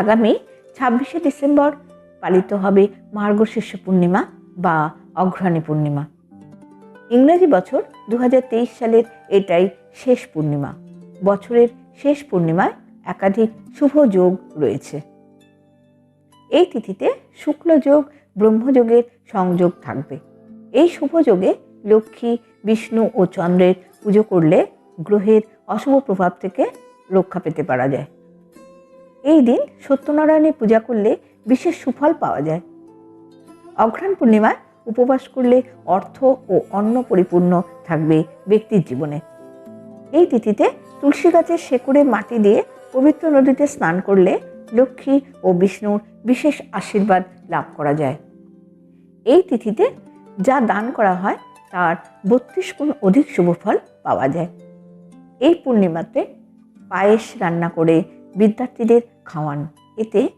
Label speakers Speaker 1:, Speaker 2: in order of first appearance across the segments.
Speaker 1: আগামী ছাব্বিশে ডিসেম্বর পালিত হবে মার্গশীর্ষ পূর্ণিমা বা অঘ্রাণী পূর্ণিমা। ইংরেজি বছর দু হাজার তেইশ সালের এটাই শেষ পূর্ণিমা। বছরের শেষ পূর্ণিমায় একাধিক শুভ যোগ রয়েছে। এই তিথিতে শুক্ল যোগ ব্রহ্মযোগের সংযোগ থাকবে। এই শুভ যোগে লক্ষ্মী, বিষ্ণু ও চন্দ্রের পুজো করলে গ্রহের অশুভ প্রভাব থেকে রক্ষা পেতে পারা যায়। এই দিন সত্যনারায়ণের পূজা করলে বিশেষ সুফল পাওয়া যায়। অঘ্রাণ পূর্ণিমায় উপবাস করলে অর্থ ও অন্ন পরিপূর্ণ থাকবে ব্যক্তির জীবনে। এই তিথিতে তুলসী গাছের শেকড়ে মাটি দিয়ে পবিত্র নদীতে স্নান করলে লক্ষ্মী ও বিষ্ণুর বিশেষ আশীর্বাদ লাভ করা যায়। এই তিথিতে যা দান করা হয় তার বত্রিশ গুণ অধিক শুভফল পাওয়া যায়। এই পূর্ণিমাতে পায়েস রান্না করে বিদ্যার্থীদের খাওয়ান। এতে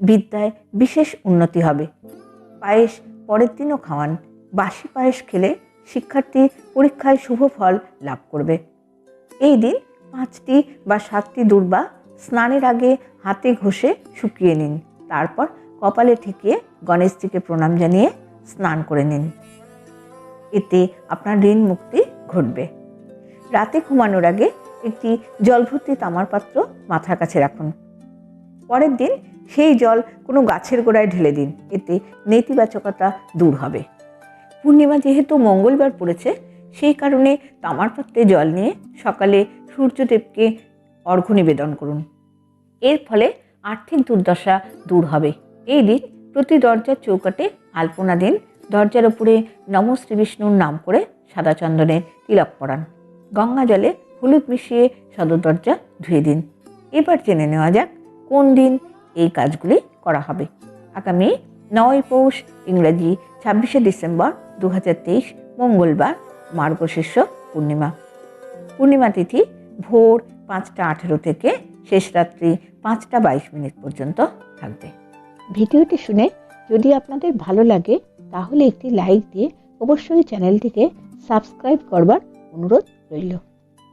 Speaker 1: বিদ্যায় বিশেষ উন্নতি হবে। পায়েস পরের দিনও খাওয়ান। বাসি পায়েস খেলে শিক্ষার্থী পরীক্ষায় শুভ ফল লাভ করবে। এই দিন পাঁচটি বা সাতটি দুর্বা স্নানের আগে হাতে ঘষে শুকিয়ে নিন। তারপর কপালে ঠেকিয়ে গণেশজিকে প্রণাম জানিয়ে স্নান করে নিন। এতে আপনার ঋণ মুক্তি ঘটবে। রাতে ঘুমানোর আগে একটি জলভর্তি তামার পাত্র মাথার কাছে রাখুন। পরের দিন সেই জল কোনো গাছের গোড়ায় ঢেলে দিন, এতে নেতিবাচকতা দূর হবে। পূর্ণিমা যেহেতু মঙ্গলবার পড়েছে, সেই কারণে তামার পাত্রে জল নিয়ে সকালে সূর্যদেবকে অর্ঘ্য নিবেদন করুন। এর ফলে আর্থিক দুর্দশা দূর হবে। এই দিন প্রতি দরজার চৌকাটে আলপনা দিন, দরজার উপরে নম শ্রী বিষ্ণুর নাম করে সাদা চন্দনের তিলক পরান। গঙ্গা জলে হলুদ মিশিয়ে সদর দরজা ধুয়ে দিন। এবার জেনে নেওয়া যাক কোন দিন এই কাজগুলি করা হবে। আগামী নয় পৌষ ইংরাজি ছাব্বিশে ডিসেম্বর দু হাজার তেইশ মঙ্গলবার মার্গশীর্ষ পূর্ণিমা। পূর্ণিমা তিথি ভোর পাঁচটা আঠেরো থেকে শেষ রাত্রি পাঁচটা বাইশ মিনিট পর্যন্ত থাকবে। ভিডিওটি শুনে যদি আপনাদের ভালো লাগে, তাহলে একটি লাইক দিয়ে অবশ্যই চ্যানেলটিকে সাবস্ক্রাইব করবার অনুরোধ রইল।